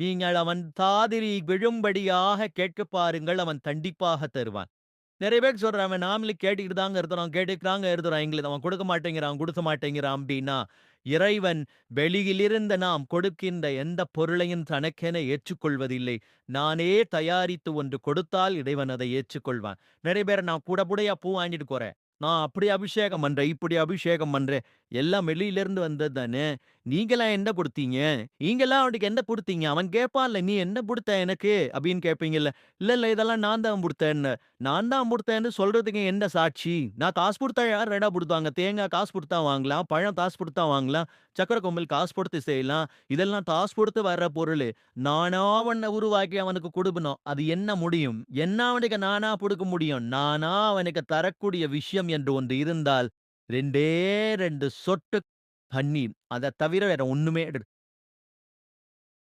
நீங்கள் அவன் தாதிரி விழும்படியாக கேட்க பாருங்கள். அவன் தண்டிப்பாக தருவான். நிறைய பேர் சொல்கிறான் அவன் நாமளே கேட்டுக்கிட்டு தாங்க இருக்கிறோம், கேட்டுக்கிறாங்க இருக்கிறோம். எங்களுக்கு அவன் கொடுக்க மாட்டேங்கிறான், கொடுக்க மாட்டேங்கிறான் அப்படின்னா இறைவன் வெளியிலிருந்து நாம் கொடுக்கின்ற எந்த பொருளையும் தனக்கென ஏற்றுக்கொள்வதில்லை. நானே தயாரித்து ஒன்று கொடுத்தால் இறைவன் அதை ஏற்றுக்கொள்வான். நிறைய பேர் நான் கூட கூடையா பூ வாங்கிட்டு போறேன். நான் அப்படி அபிஷேகம் பண்றேன், இப்படி அபிஷேகம் பண்றேன். எல்லாம் வெளியிலேருந்து வந்தது தானே. நீங்களாம் என்ன குடுத்தீங்க? நீங்களாம் அவனுக்கு என்ன குடுத்தீங்க? அவன் கேட்பான்ல, "நீ என்ன கொடுத்த எனக்கு?" அப்படின்னு கேட்பீங்கல்ல. "இல்ல, இல்ல இதெல்லாம் நான் தான் கொடுத்தேன்னு நான் தான் கொடுத்தேன்னு சொல்றதுக்கு என்ன சாட்சி? நான் காசு கொடுத்தா யார் ரெடா கொடுத்தாங்க தேங்காய் காசு கொடுத்தா வாங்கலாம், பழம் காசு கொடுத்தா வாங்கலாம், சக்கர பொங்கல் காசு கொடுத்து செய்யலாம். இதெல்லாம் காசு கொடுத்து வர்ற பொருளு. நானா அவனை உருவாக்கி அவனுக்கு கொடுக்கணும் அது என்ன முடியும்? என்ன அவனுக்கு நானா குடுக்க முடியும்? நானா அவனுக்கு தரக்கூடிய விஷயம் என்று ஒன்று இருந்தால் 2டே 2 சொட்டு தண்ணீர். அதை தவிர வேற ஒண்ணுமே எடு